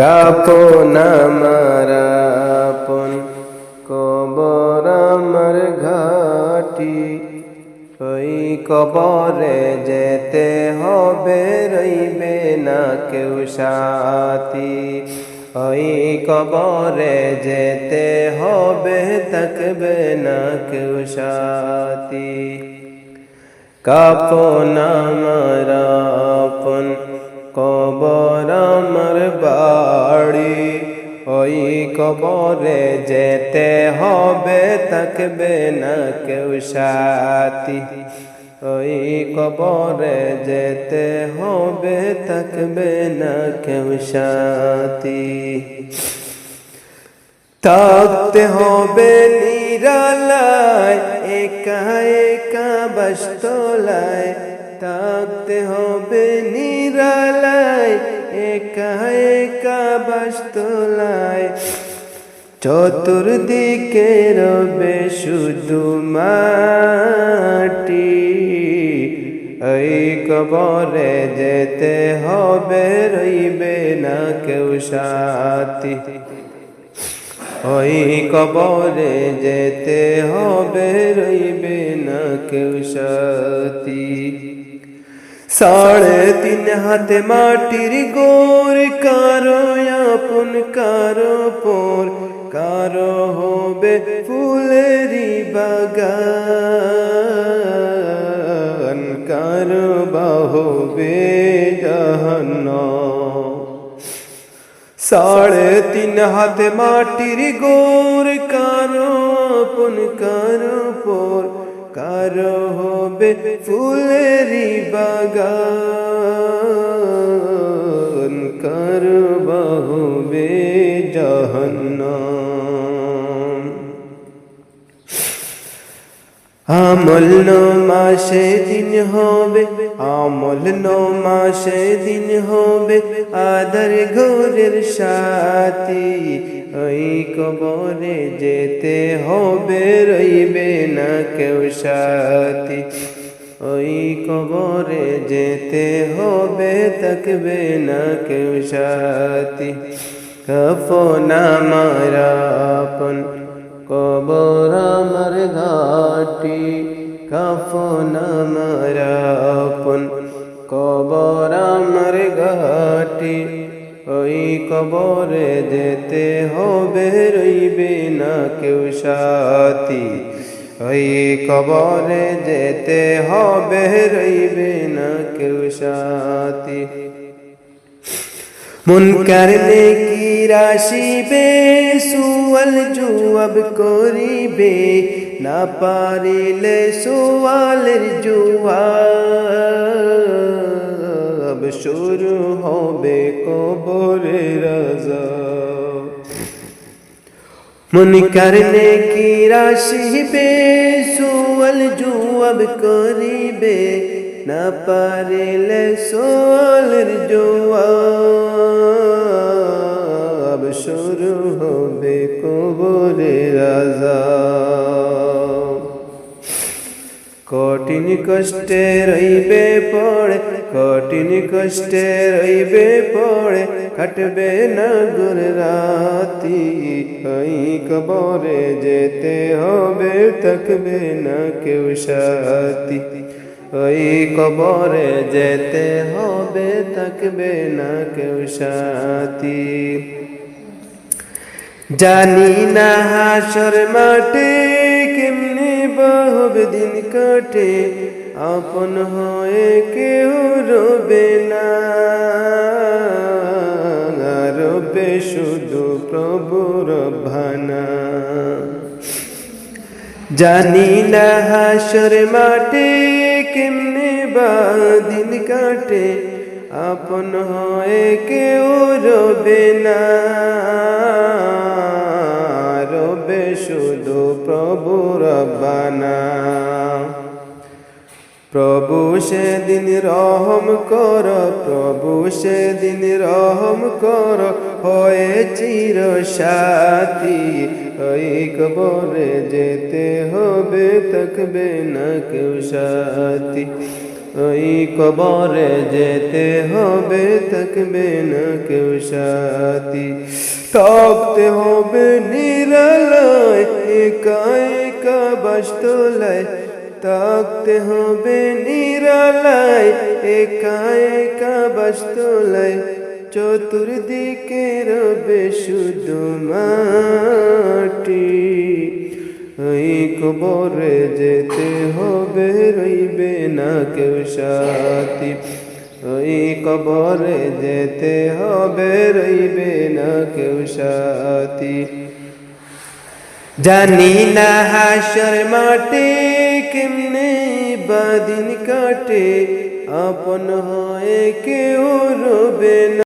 কাপন আমার কবর আমার ঘাটি। ওই কবরে যেতে হবে, রইবে না কেউ সাথী। ওই কবরে যেতে হবে, থাকবে না কেউ সাথী। কাপন আমার কবর আমার বাড়ি। ওই কবরে যেতে হবে, থাকবে না কেউ সাথী। ওই কবরে যেতে হবে, থাকবে না কেউ সাথী। থাকতে হবে নিরালায়, একা একা বাস্তলায় থাকতে হবে একা একা বাস্তলায় চতুর্দিকে রবে শুধু মাটি। এই কবরে যেতে হবে, রইবে না কেউ সাথী। ওই কবরে যেতে হবে, রইবে না কেউ সাথী। সাড়ে তিন হাতে মাটির গোর, কারও আপন, কারও পর, কারও হবে ফুলেরি বাগান, কারও বাহবে জাহান্নাম সাড়ে তিন হাতে মাটির গোর, কারও আপন, কারও পর কারও হবে ফুলেরি বাগান। আমল নো মাসে দিন হবে, আমল নো মাসে দিন হবে। আদার ঘোরের সাথী ওই কবরে যেতে হবে, রইবে না কেউ সাথী। ওই কবরে যেতে হবে, থাকবে না কেউ সাথী। কফন আমার আপন, কবর আমার ঘাটি। কফন আমার আপন। কবর আমার ঘাটি, ওই কবরে যেতে হবে রইবে না কেউ সাথী। ওই কবরে যেতে হবে রইবে না কেউ সাথী। মুনকার নেকি রাশিবে, সুয়াল জুয়াব করিবে না পারিলে সুয়ালের জুয়াব শুরু হবে কবরে রাজা। মুনকার নেকি রাশিবে সুয়াল জুয়াব করিবে? না পারিলে সোলের জোয়াব শুরু হবে কবরে রাজা। কঠিন কষ্টে রইবে পড়ে, কঠিন কষ্টে রইবে পড়ে, কাটবে না গুর রাতি। ওই কবরে যেতে হবে, থাকবে না কেউ সাথী। ওই কবরে যেতে হবে, থাকবে না কেউ সাথী। জানি না হাসর মাঠে কেমনি দিন কাটে, আপন হয়ে কেউ রবে না। রবে শুধু প্রভুর ভানা। জানি না হাসর মাঠে কেমনে বা দিন কাটে, আপন হয়ে কেউ রবে না। প্রভু রব্বানা প্রভু সেদিন রহম কর, প্রভু সেদিন রহম কর, হয়ে চির সাথী। ওই কবরে যেতে হবে থাকবে না কেউ সাথী। ওই কবরে যেতে হবে থাকবে না কেউ সাথী। থাকতে হবে নিরালয় একা একা থাকতে হবে নিরালায় একা একা চতুর্দিকে রবে শুধু মাটি। ওই কবরে যেতে হবে, রইবে না কেউ সাথী। ওই কবরে যেতে হবে, রইবে না কেউ সাথী। জানি না হাসর মাঠে কেমনে বাদিন কাটে, আপন হয়ে কেউ রবে না।